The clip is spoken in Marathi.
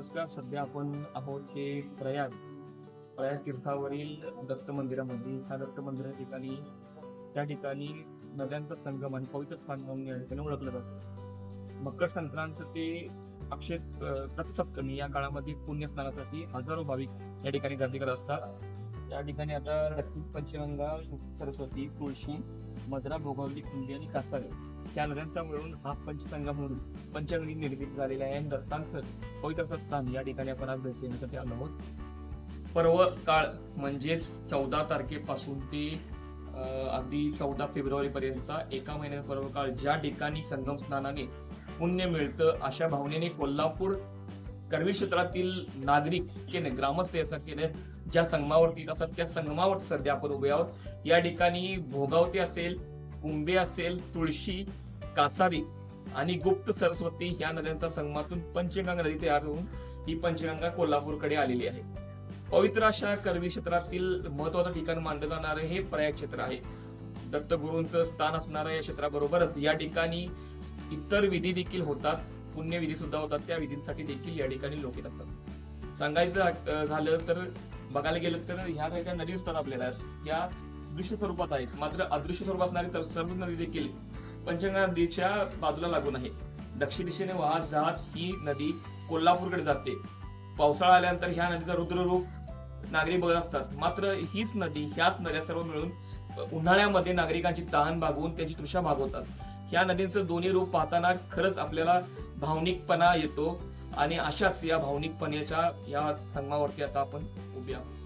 नमस्कार. सध्या आपण आहोत ते प्रयाग प्रयाग तीर्थावरील दत्त मंदिरामध्ये. ह्या दत्त मंदिरा ठिकाणी त्या ठिकाणी नद्यांचा संगम आणि पवित्र स्थान म्हणून या ठिकाणी ओळखलं जातं. मकर संक्रांत ते अक्षय अं, रथसप्तमी या काळामध्ये पुण्यस्नानासाठी हजारो भाविक या ठिकाणी गर्दी करत असतात. या ठिकाणी आता लक्ष्मी पंचगंगा सरस्वती तुळशी मद्रा भोगावली कुंडी आणि कासारे या नद्यांचा मिळून हा पंचसंगम म्हणून पंचगणी निर्मित झालेला आहे. दत्तांच दत्तांचं पवित्र स्थान या ठिकाणी आपण आज भेट देण्यासाठी आलो आहोत. पर्व काळ म्हणजेच चौदा तारखेपासून ते अगदी चौदा फेब्रुवारी पर्यंतचा एका महिन्याचा पर्व काळ ज्या ठिकाणी संगम स्नानाने पुण्य मिळतं अशा भावनेने कोल्हापूर गडवी क्षेत्रातील नागरिक केने ग्रामस्थ याचा केले ज्या संगमावरती असतात त्या संगमावरती सध्या आपण उभे आहोत. या ठिकाणी भोगावते असेल कुंबे असेल तुळशी कासारी आणि गुप्त सरस्वती ह्या नद्यांचा संगमातून पंचगंगा नदी तयार होऊन ही पंचगंगा कोल्हापूरकडे आलेली आहे. पवित्र अशा करवी क्षेत्रातील महत्वाचं ठिकाण मानलं जाणारं हे प्रयाग क्षेत्र आहे. दत्तगुरूंचं स्थान असणाऱ्या या क्षेत्राबरोबरच या ठिकाणी इतर विधी देखील होतात. पुण्यविधी सुद्धा होतात. त्या विधींसाठी देखील या ठिकाणी लोक येत असतात. सांगायचं झालं तर बघायला गेलं तर ह्या काही त्या नदी असतात आपल्याला. या दृश्य स्वरूपात आहेत. मात्र अदृश्य स्वरूपात असणारी तर सर्व नदी देखील पंचगंगा नदीच्या बाजूला लागून आहे. दक्षिण दिशेने वाहत जात ही नदी कोल्हापूरकडे जाते. पावसाळा आल्यानंतर ह्या नदीचा रुद्ररूप नागरिक बघत असतात. मात्र हीच नदी ह्याच नद्या सर्व मिळून उन्हाळ्यामध्ये नागरिकांची तहान भागवून त्यांची तृषा भागवतात. ह्या नदींचं दोन्ही रूप पाहताना खरंच आपल्याला भावनिकपणा येतो आणि अशाच या भावनिकपणाच्या या संगमावरती आता आपण उभे आहोत.